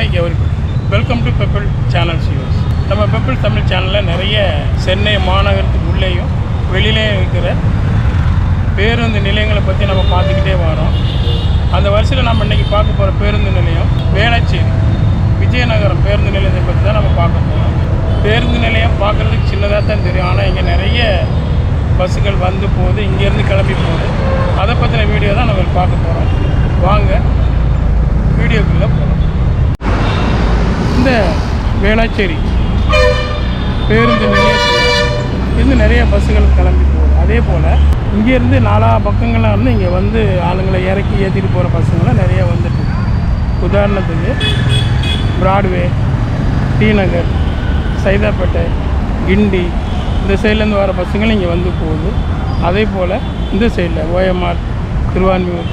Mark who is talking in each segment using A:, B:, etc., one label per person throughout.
A: Hi every welcome to Pebble channels use நம்ம pebble Tamil சேனலில் நிறைய சென்னை மாநகரத்துக்கு உள்ளேயும் வெளியிலேயும் இருக்கிற பேருந்து நிலையங்களை பற்றி நம்ம பார்த்துக்கிட்டே வரோம். அந்த வரிசையில் நம்ம இன்றைக்கி பார்க்க போகிற பேருந்து நிலையம் வேளச்சேரி. விஜயநகரம் பேருந்து நிலையத்தை பற்றி தான் நம்ம பார்க்க போகிறோம் பேருந்து நிலையம் பார்க்குறதுக்கு சின்னதாக தான் தெரியும். ஆனால் இங்கே நிறைய பஸ்ஸுகள் வந்து போகுது இங்கேருந்து கிளம்பி போகுது. அதை பற்றின வீடியோ தான் நம்ம பார்க்க போகிறோம் வாங்க வீடியோக்குள்ளே வேளாச்சேரி. பேருந்து நிலையத்தில் இருந்து நிறைய பஸ்ஸுகள் கிளம்பி போகுது. அதே போல் இங்கேருந்து நாலா பக்கங்களாக இருந்து இங்கே வந்து ஆளுங்களை இறக்கி ஏற்றிட்டு போகிற பஸ்ஸுங்களாம் நிறைய வந்துட்டு உதாரணத்துக்கு பிராட்வே டி நகர் சைதாப்பேட்டை கிண்டி இந்த சைட்லேருந்து வர பஸ்ஸுங்களும் இங்கே வந்து போகுது. அதே போல் இந்த சைடில் ஓஎம்ஆர் திருவான்மியூர்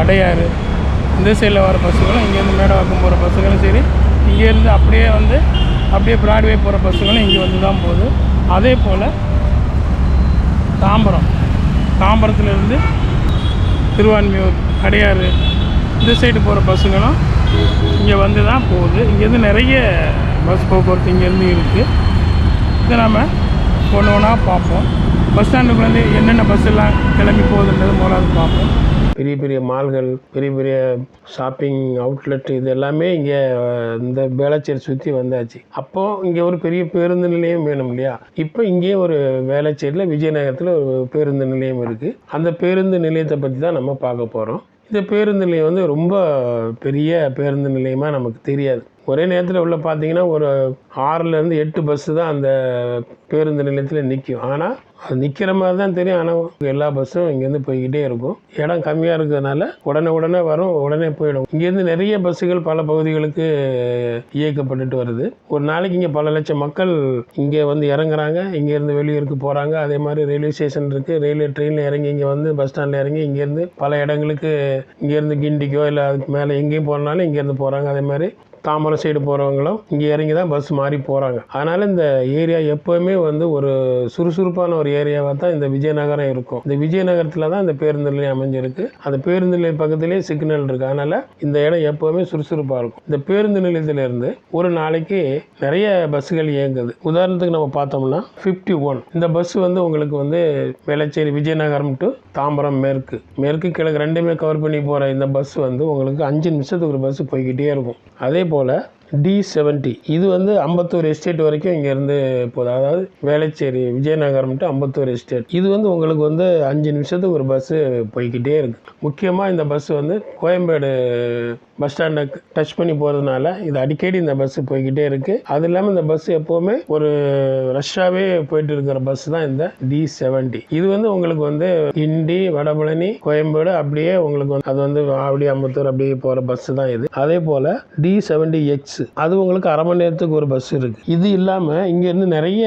A: அடையாறு இந்த சைடில் வர பஸ்ஸுகளும் இங்கேருந்து மேடவாக்கம் போகிற பஸ்ஸுகளும் சரி இங்கேருந்து அப்படியே வந்து அப்படியே ப்ராட்வே போகிற பஸ்ஸுகளும் இங்கே வந்து தான் போகுது. அதே போல் தாம்பரம். தாம்பரத்துலேருந்து திருவான்மியூர் அடையாறு இந்த சைடு போகிற பஸ்ஸுங்களும் இங்கே வந்து தான் போகுது. இங்கேருந்து நிறைய பஸ் போக்குவரத்து இங்கேருந்து இருக்குது இதை நம்ம ஒன்று ஒன்றா பார்ப்போம். பஸ் ஸ்டாண்டுக்குள்ளேருந்து என்னென்ன பஸ் எல்லாம் கிளம்பி போகுதுன்றது முதலாவது பார்ப்போம். பெரிய பெரிய மால்கள் பெரிய பெரிய ஷாப்பிங் அவுட்லெட் இது எல்லாமே இங்கே இந்த வேளச்சேரி சுற்றி வந்தாச்சு. அப்போது இங்கே ஒரு பெரிய பேருந்து நிலையம் வேணும் இல்லையா? இப்போ இங்கே ஒரு வேளச்சேரியில் விஜயநகரத்தில் ஒரு பேருந்து நிலையம் இருக்குது அந்த பேருந்து நிலையத்தை பற்றி தான் நம்ம பார்க்க போகிறோம் இந்த பேருந்து நிலையம் வந்து ரொம்ப பெரிய பேருந்து நிலையமாக நமக்கு தெரியாது. ஒரே நேரத்தில் உள்ள பார்த்தீங்கன்னா ஒரு ஆறுலேருந்து எட்டு பஸ்ஸு தான் அந்த பேருந்து நிலையத்தில் நிற்கும் ஆனால் அது நிற்கிற மாதிரி தான் தெரியும். ஆனால் எல்லா பஸ்ஸும் இங்கேருந்து போய்கிட்டே இருக்கும். இடம் கம்மியாக இருக்கிறதுனால உடனே உடனே வரும் உடனே போயிடும். இங்கேருந்து நிறைய பஸ்ஸுகள் பல பகுதிகளுக்கு இயக்கப்பட்டுட்டு வருது. ஒரு நாளைக்கு இங்கே பல லட்சம் மக்கள் இங்கே வந்து இறங்குறாங்க. இங்கேருந்து வெளியூருக்கு போகிறாங்க அதே மாதிரி ரயில்வே ஸ்டேஷன் இருக்குது ரயில்வே ட்ரெயினில் இறங்கி இங்கே வந்து பஸ் ஸ்டாண்டில் இறங்கி இங்கேருந்து பல இடங்களுக்கு இங்கேருந்து கிண்டிக்கோ இல்லை அதுக்கு மேலே எங்கேயும் போனாலும் இங்கேருந்து போகிறாங்க அதே மாதிரி தாம்பரம் சைடு போகிறவங்களும் இங்கே இறங்கி தான் பஸ் மாறி போகிறாங்க அதனால் இந்த ஏரியா எப்போவுமே வந்து ஒரு சுறுசுறுப்பான ஒரு ஏரியாவாக தான் இந்த விஜயநகரம் இருக்கும். இந்த விஜயநகரத்தில் தான் இந்த பேருந்து நிலையம் அமைஞ்சிருக்கு. அந்த பேருந்து நிலையம் பக்கத்துலேயே சிக்னல் இருக்குது அதனால் இந்த இடம் எப்போவுமே சுறுசுறுப்பாக இருக்கும். இந்த பேருந்து நிலையத்திலேருந்து ஒரு நாளைக்கு நிறைய பஸ்ஸுகள் இயங்குது. உதாரணத்துக்கு நம்ம பார்த்தோம்னா ஃபிஃப்டி ஒன் இந்த பஸ் வந்து உங்களுக்கு வந்து வேளச்சேரி விஜயநகரம் டு தாம்பரம் மேற்கு. மேற்கு கிழக்கு ரெண்டுமே கவர் பண்ணி போகிற இந்த பஸ் வந்து உங்களுக்கு அஞ்சு நிமிஷத்துக்கு ஒரு பஸ் போய்கிட்டே இருக்கும். அதே போல் டி செவன்ட்டி இது வந்து அம்பத்தூர் எஸ்டேட் வரைக்கும் இங்கேருந்து போகுது. அதாவது வேளச்சேரி விஜயநகரம் டு அம்பத்தூர் எஸ்டேட் இது வந்து உங்களுக்கு வந்து அஞ்சு நிமிஷத்துக்கு ஒரு பஸ்ஸு போய்கிட்டே இருக்குது முக்கியமாக இந்த பஸ் வந்து கோயம்பேடு பஸ் ஸ்டாண்டை டச் பண்ணி போகிறதுனால இது அடிக்கடி இந்த பஸ்ஸு போய்கிட்டே இருக்குது அது இல்லாமல் இந்த பஸ் எப்போவுமே ஒரு ரஷ்ஷாகவே போயிட்டு இருக்கிற பஸ் தான் இந்த டி செவன்ட்டி இது வந்து உங்களுக்கு வந்து இண்டி வடபழனி கோயம்பேடு அப்படியே உங்களுக்கு வந்து அது வந்து ஆவடி அம்பத்தூர் அப்படியே போகிற பஸ் தான் இது. அதே போல் டி செவன்டி எக்ஸ் அது உங்களுக்கு அரை மணி நேரத்துக்கு ஒரு பஸ் இருக்குது இது இல்லாமல் இங்கேருந்து நிறைய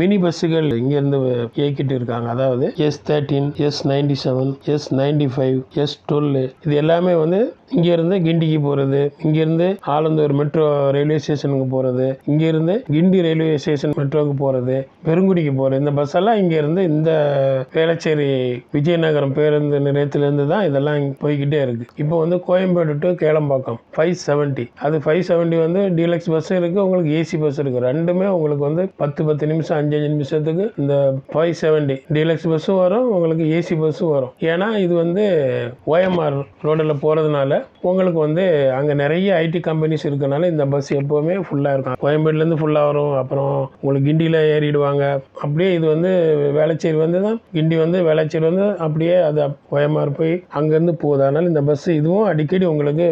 A: மினி பஸ்ஸுகள் இங்கேருந்து இயக்கிட்டு இருக்காங்க. அதாவது S thirteen S ninety seven S ninety five S twelve இது எல்லாமே வந்து இங்கேருந்து கிண்டிக்கு போகிறது இங்கேருந்து ஆலந்தூர் மெட்ரோ ரயில்வே ஸ்டேஷனுக்கு போகிறது இங்கேருந்து கிண்டி ரயில்வே ஸ்டேஷன் மெட்ரோவுக்கு போகிறது பெருங்குடிக்கு போகிறது இந்த பஸ் எல்லாம் இங்கேருந்து இந்த வேளச்சேரி விஜயநகரம் பேருந்து நிலையத்திலேருந்து தான் இதெல்லாம் போய்கிட்டே இருக்குது இப்போ வந்து Koyambedu to Kelambakkam five seventy அது ஃபைவ் செவன்ட்டி வந்து டீலக்ஸ் பஸ் இருக்குது உங்களுக்கு ஏசி பஸ் இருக்குது ரெண்டுமே உங்களுக்கு வந்து பத்து பத்து நிமிஷம் அஞ்சு அஞ்சு நிமிஷத்துக்கு இந்த ஃபைவ் செவன்ட்டி டீலக்ஸ் பஸ்ஸும் வரும் உங்களுக்கு ஏசி பஸ்ஸும் வரும். ஏன்னா இது வந்து ஓஎம்ஆர் ரோடில் போகிறதுனால உங்களுக்கு வந்து அங்கே நிறைய ஐடி கம்பெனிஸ் இருக்கனால இந்த பஸ் எப்போவுமே ஃபுல்லாக இருக்கும். கோயம்பேடுலேருந்து ஃபுல்லாக வரும். அப்புறம் உங்களுக்கு கிண்டியில் ஏறிடுவாங்க. அப்படியே இது வந்து வேளச்சேரி வந்து தான் கிண்டி வந்து வேளச்சேரி வந்து அப்படியே அது ஓஎம்ஆர் போய் அங்கேருந்து போகுது. அதனால் இந்த பஸ் இதுவும் அடிக்கடி உங்களுக்கு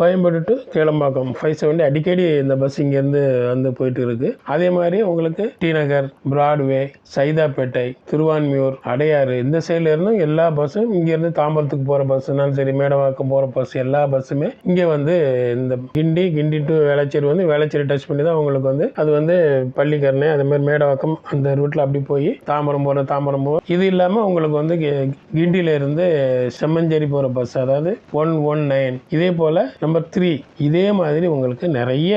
A: Koyambedu to Kelambakkam five seventy அடிக்கடி இந்த பஸ் இங்கேருந்து வந்து போயிட்டு இருக்குது அதே மாதிரி உங்களுக்கு டி நகர் பிராட்வே சைதாப்பேட்டை திருவான்மியூர் அடையாறு இந்த சைடில் இருந்தும் எல்லா பஸ்ஸும் இங்கேருந்து தாம்பரத்துக்கு போகிற பஸ்ஸுனாலும் சரி மேடவாக்கம் போகிற பஸ் எல்லாம் எல்லா பஸ்ஸுமே இங்கே வந்து இந்த கிண்டி கிண்டி டு வேளச்சேரி வந்து வேளச்சேரி டச் பண்ணி தான் உங்களுக்கு வந்து அது வந்து பள்ளிக்கரணை அதே மாதிரி மேடவாக்கம் அந்த ரூட்டில் அப்படி போய் தாம்பரம் போகிற தாம்பரம் போகும் இது இல்லாமல் உங்களுக்கு வந்து கி- செம்மஞ்சேரி போகிற பஸ் அதாவது ஒன் ஒன் நைன் இதே போல் நம்பர் த்ரீ இதே மாதிரி உங்களுக்கு நிறைய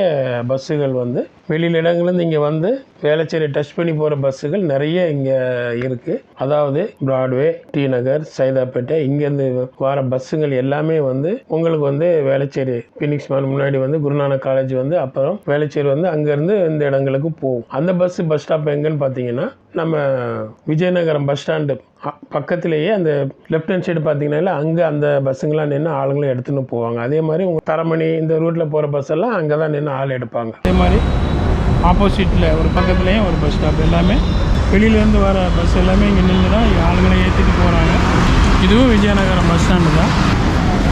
A: பஸ்ஸுகள் வந்து வெளியில் இடங்கள்லேருந்து இங்கே வந்து வேளச்சேரி டச் பண்ணி போகிற பஸ்ஸுகள் நிறைய இங்கே இருக்குது அதாவது பிராட்வே டி நகர் சைதாப்பேட்டை இங்கேருந்து வர பஸ்ஸுகள் எல்லாமே வந்து அவங்களுக்கு வந்து வேளச்சேரி பினிக்ஸ் முன்னாடி வந்து குருநானக் காலேஜ் வந்து அப்புறம் வேளச்சேரி வந்து அங்கேருந்து இந்த இடங்களுக்கு போகும் அந்த பஸ் பஸ் ஸ்டாப் எங்கேன்னு பார்த்தீங்கன்னா நம்ம விஜயநகரம் பஸ் ஸ்டாண்டு பக்கத்திலேயே அந்த லெஃப்ட் ஹேண்ட் சைடு பார்த்தீங்கன்னா அங்கே அந்த பஸ்ஸுங்களாம் நின்று ஆளுங்களும் எடுத்துன்னு போவாங்க. அதே மாதிரி உங்கள் தரமணி இந்த ரூட்டில் போகிற பஸ் எல்லாம் அங்கே தான் நின்று ஆள் எடுப்பாங்க.
B: அதே மாதிரி ஆப்போசிட்டில் ஒரு பக்கத்துலேயும் ஒரு பஸ் ஸ்டாப் எல்லாமே வெளியிலேருந்து வர பஸ் எல்லாமே இங்கே நின்று தான் ஆளுங்களை ஏற்றிட்டு போகிறாங்க இதுவும் விஜயநகரம் பஸ் ஸ்டாண்டு தான்.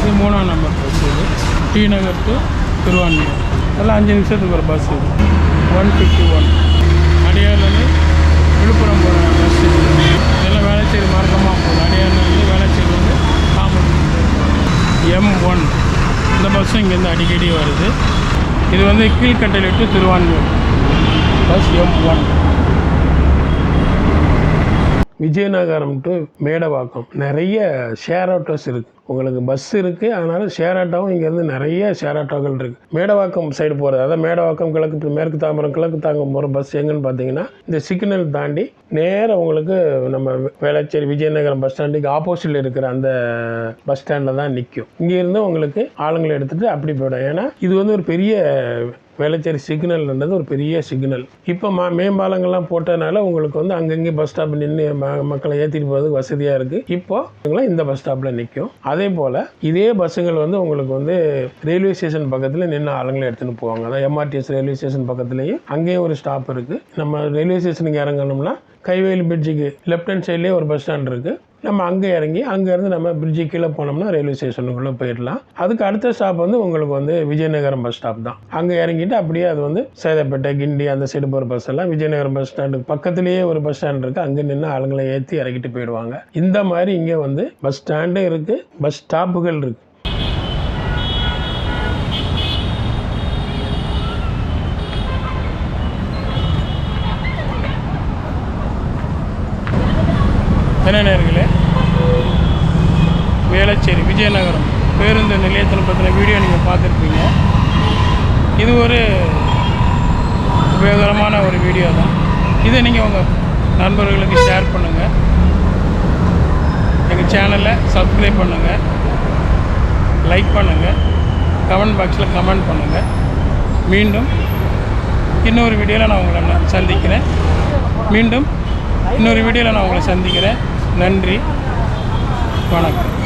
B: இது மூணாம் நம்பர் பஸ் இது. T Nagar to Thiruvanmiyur. அதெல்லாம் அஞ்சு நிமிஷத்துக்கு ஒரு பஸ் இது. ஒன் ஃபிஃப்டி ஒன் அடியார்லேருந்து விழுப்புரம் போகிற பஸ் இது. இதெல்லாம் வேளச்சேரி மார்க்கமாக போகுது. அடியார்லேருந்து வேளச்சேரி வந்து தாம்பரம் எம் ஒன் இந்த பஸ்ஸும் இங்கேருந்து அடிக்கடி வருது. இது வந்து Keezhkattalai to Thiruvanmiyur. Bus M one
A: Vijayanagaram to Medavakkam. நிறைய ஷேர் ஆட்டோஸ் இருக்குது உங்களுக்கு பஸ் இருக்குது அதனால் ஷேர் ஆட்டோவும் இங்கேருந்து நிறைய ஷேர் ஆட்டோக்கள் இருக்குது மேடவாக்கம் சைடு போகிறது அதாவது மேடவாக்கம் கிழக்கு மேற்கு தாம்பரம் கிழக்கு தாம்பரம் போகிற பஸ் எங்கன்னு பார்த்தீங்கன்னா இந்த சிக்னல் தாண்டி நேராக உங்களுக்கு நம்ம வேளச்சேரி விஜயநகரம் பஸ் ஸ்டாண்டுக்கு ஆப்போசிட்டில் இருக்கிற அந்த பஸ் ஸ்டாண்டில் தான் நிற்கும் இங்கேருந்து உங்களுக்கு ஆளுங்களை எடுத்துகிட்டு அப்படி போயிடும். ஏன்னா இது வந்து ஒரு பெரிய வேளச்சேரி சிக்னல்ன்றது ஒரு பெரிய சிக்னல். இப்போ மா மேம்பாலங்கள்லாம் போட்டதுனால உங்களுக்கு வந்து அங்கங்கே பஸ் ஸ்டாப் நின்று மக்களை ஏற்றிட்டு போகிறதுக்கு வசதியாக இருக்குது இப்போ இவங்களாம் இந்த பஸ் ஸ்டாப்பில் நிற்கும் அதே போல் இதே பஸ்ஸுங்கள் வந்து உங்களுக்கு வந்து ரயில்வே ஸ்டேஷன் பக்கத்தில் நின்று ஆளுங்களை எடுத்துகிட்டு போவாங்க. அதான் எம்ஆர்டிஎஸ் ரயில்வே ஸ்டேஷன் பக்கத்துலேயும் அங்கேயும் ஒரு ஸ்டாப் இருக்குது நம்ம ரயில்வே ஸ்டேஷனுக்கு இறங்கணும்னா கைவேலி பிரிட்ஜுக்கு லெஃப்ட் ஹேண்ட் சைட்லேயே ஒரு பஸ் ஸ்டாண்ட் இருக்குது நம்ம அங்கே இறங்கி அங்கேருந்து நம்ம பிரிட்ஜு கீழே போனோம்னா ரயில்வே ஸ்டேஷனுக்குள்ளே போயிடலாம். அதுக்கு அடுத்த ஸ்டாப் வந்து உங்களுக்கு வந்து விஜயநகரம் பஸ் ஸ்டாப் தான். அங்கே இறங்கிட்டு அப்படியே அது வந்து சேதப்பேட்டை கிண்டி அந்த சைடு போகிற பஸ் எல்லாம் விஜயநகரம் பஸ் ஸ்டாண்டுக்கு பக்கத்துலேயே ஒரு பஸ் ஸ்டாண்ட் இருக்குது அங்கே நின்று ஆளுங்களை ஏற்றி இறக்கிட்டு போயிடுவாங்க. இந்த மாதிரி இங்கே வந்து பஸ் ஸ்டாண்டும் இருக்குது பஸ் ஸ்டாப்புகள் இருக்குது
B: என்ன நேர்களே வேளச்சேரி விஜயநகரம். பேருந்து நிலையத்தில் பற்றின வீடியோ நீங்கள் பார்த்துருப்பீங்க. இது ஒரு உபயோகரமான ஒரு வீடியோ தான். இதை நீங்கள் உங்கள் நண்பர்களுக்கு ஷேர் பண்ணுங்கள் எங்கள் சேனலை சப்ஸ்கிரைப் பண்ணுங்கள் லைக் பண்ணுங்கள் கமெண்ட் பாக்ஸில் கமெண்ட் பண்ணுங்கள் மீண்டும் இன்னொரு வீடியோவில் நான் உங்களை நான் சந்திக்கிறேன். மீண்டும் இன்னொரு வீடியோவில் நான் உங்களை சந்திக்கிறேன். நன்றி. வணக்கம்.